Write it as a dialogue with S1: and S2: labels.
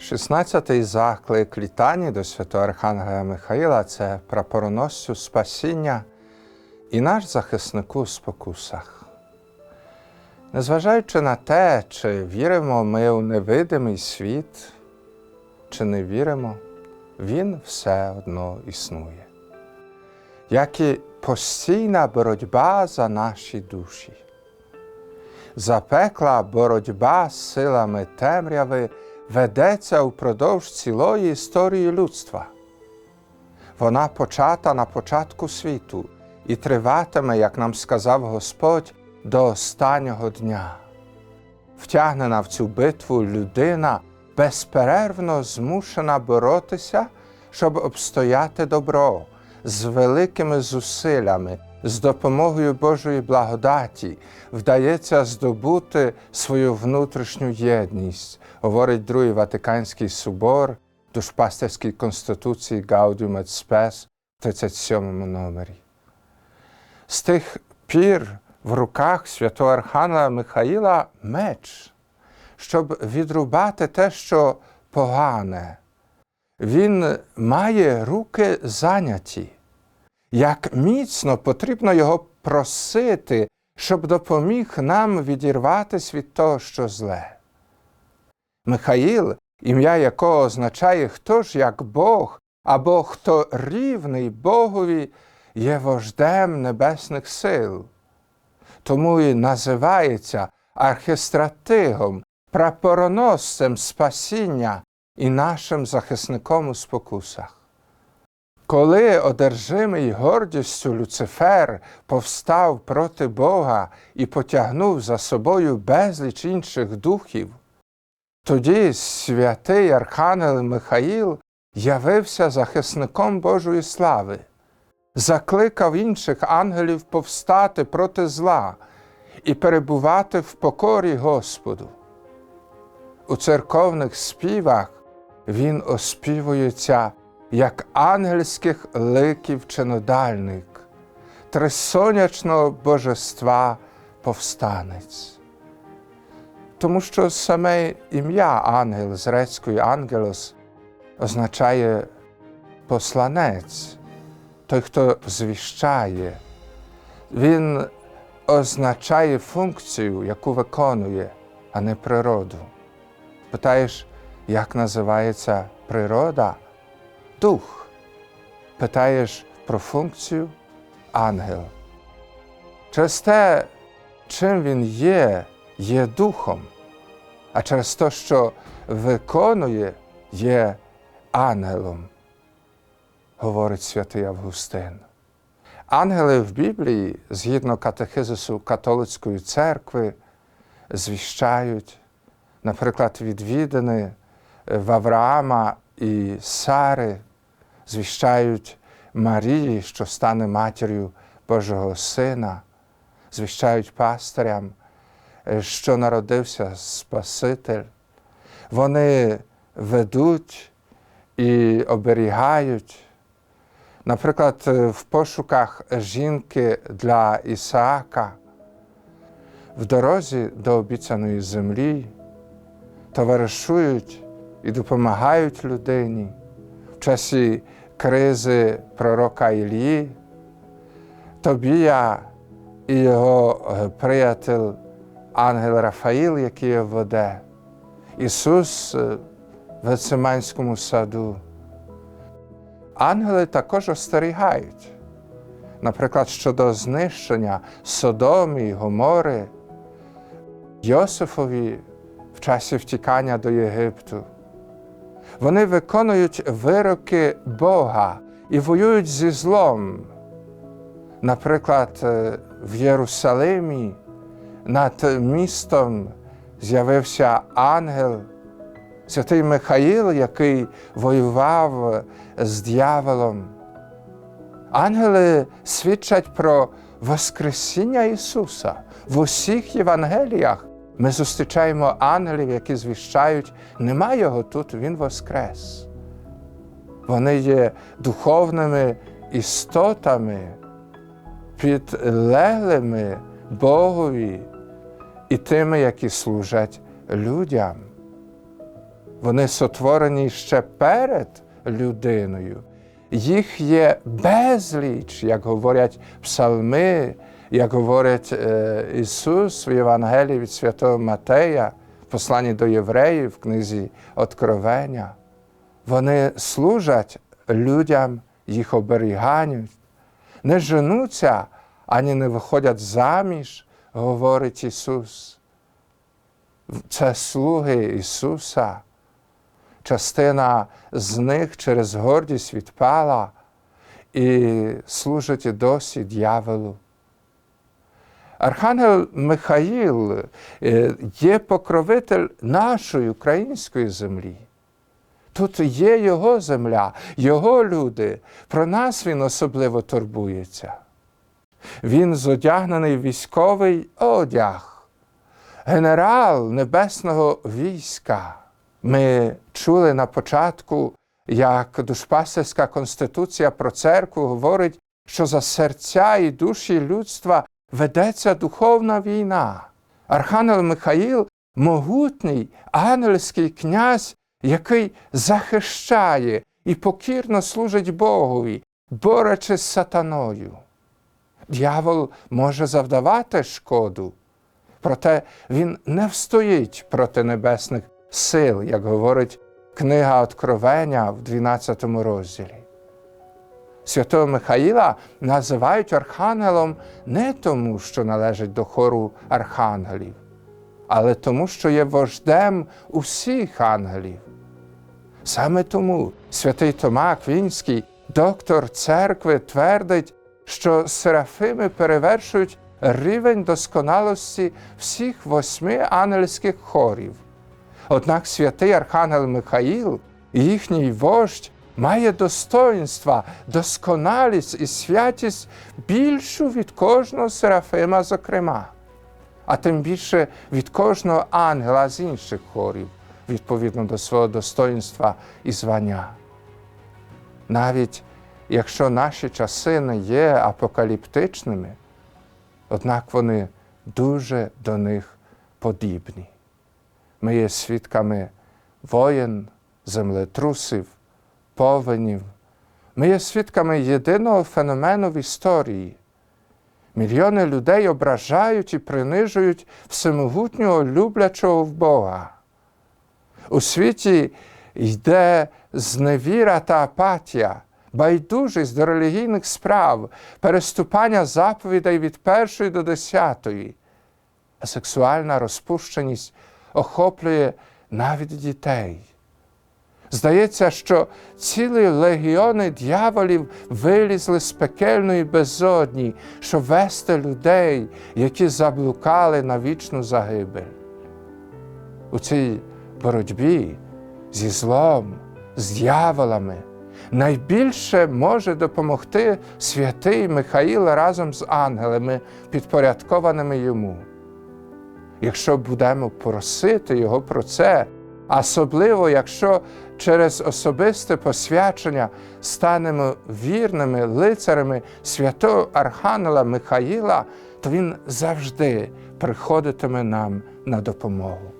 S1: 16-й заклик літані до святого Архангела Михаїла це прапороносцю спасіння і наш захиснику в спокусах. Незважаючи на те, чи віримо ми у невидимий світ, чи не віримо, він все одно існує, як і постійна боротьба за наші душі. Запекла боротьба з силами темряви ведеться впродовж цілої історії людства. Вона почата на початку світу і триватиме, як нам сказав Господь, до останнього дня. Втягнена в цю битву людина безперервно змушена боротися, щоб обстояти добро з великими зусиллями, з допомогою Божої благодаті вдається здобути свою внутрішню єдність, говорить Другий Ватиканський собор Душпастерській Конституції Gaudium et Spes в 37 номері. З тих пір в руках святого Архангела Михаїла меч, щоб відрубати те, що погане. Він має руки зайняті. Як міцно потрібно його просити, щоб допоміг нам відірватися від того, що зле. Михаїл, ім'я якого означає хто ж як Бог, або хто рівний Богові, є вождем небесних сил. Тому і називається архистратигом, прапороносцем спасіння і нашим захисником у спокусах. Коли одержимий гордістю Люцифер повстав проти Бога і потягнув за собою безліч інших духів, тоді святий Архангел Михаїл явився захисником Божої слави, закликав інших ангелів повстати проти зла і перебувати в покорі Господу. У церковних співах він оспівується як ангельських ликів чинодальник, трисонячного божества повстанець. Тому що саме ім'я ангел з грецької ангелос означає посланець, той, хто звіщає. Він означає функцію, яку виконує, а не природу. Питаєш, як називається природа? Дух. Питаєш про функцію ангел. Через те, чим він є, є духом, а через те, що виконує, є ангелом, говорить святий Августин. Ангели в Біблії, згідно катехизису католицької церкви, звіщають, наприклад, відвідини в Авраама і Сари, звіщають Марії, що стане матір'ю Божого Сина, звіщають пастирям, що народився Спаситель. Вони ведуть і оберігають. Наприклад, в пошуках жінки для Ісаака, в дорозі до обіцяної землі товаришують і допомагають людині в часі кризи пророка Ілії, Тобія і його приятель Ангел Рафаїл, який його веде, Ісус в Гециманському саду. Ангели також остерігають, наприклад, щодо знищення Содомі, Гомори, Йосифові в часі втікання до Єгипту. Вони виконують вироки Бога і воюють зі злом. Наприклад, в Єрусалимі над містом з'явився ангел, святий Михаїл, який воював з дьяволом. Ангели свідчать про Воскресіння Ісуса в усіх Євангеліях. Ми зустрічаємо ангелів, які звіщають, нема його тут, Він воскрес. Вони є духовними істотами, підлеглими Богові і тими, які служать людям. Вони сотворені ще перед людиною. Їх є безліч, як говорять псалми, як говорить е, Ісус в Євангелії від Святого Матея, в посланні до євреїв в книзі Откровення. Вони служать людям, їх оберігають, не женуться ані не виходять заміж, говорить Ісус. Це слуги Ісуса. Частина з них через гордість відпала і служить досі дьяволу. Архангел Михаїл е, є покровитель нашої української землі. Тут є його земля, його люди. Про нас він особливо турбується. Він зодягнений військовий одяг, генерал небесного війська. Ми чули на початку, як Душпастерська конституція про церкву говорить, що за серця і душі людства ведеться духовна війна. Архангел Михаїл могутній ангельський князь, який захищає і покірно служить Богові, борючись з сатаною. Д'явол може завдавати шкоду, проте він не встоїть проти небесних сил, як говорить книга Откровення в 12 розділі. Святого Михаїла називають архангелом не тому, що належить до хору архангелів, але тому, що є вождем усіх ангелів. Саме тому святий Тома Квінський, доктор церкви, твердить, що серафими перевершують рівень досконалості всіх восьми ангельських хорів. Однак святий Архангел Михаїл, їхній вождь, має достоинства, досконалість і святість більшу від кожного серафима, зокрема, а тим більше від кожного ангела з інших хорів, відповідно до свого достоинства і звання. Навіть якщо наші часи не є апокаліптичними, однак вони дуже до них подібні. Ми є свідками воєн, землетрусів, повенів. Ми є свідками єдиного феномену в історії. Мільйони людей ображають і принижують всемогутнього люблячого в Бога. У світі йде зневіра та апатія, байдужість до релігійних справ, переступання заповідей від першої до десятої. А сексуальна розпущеність охоплює навіть дітей. Здається, що цілі легіони дьяволів вилізли з пекельної безодні, щоб вести людей, які заблукали на вічну загибель. У цій боротьбі зі злом, з дьяволами найбільше може допомогти святий Михаїл разом з ангелами, підпорядкованими йому. Якщо будемо просити Його про це, особливо якщо через особисте посвячення станемо вірними лицарями святого Архангела Михаїла, то Він завжди приходитиме нам на допомогу.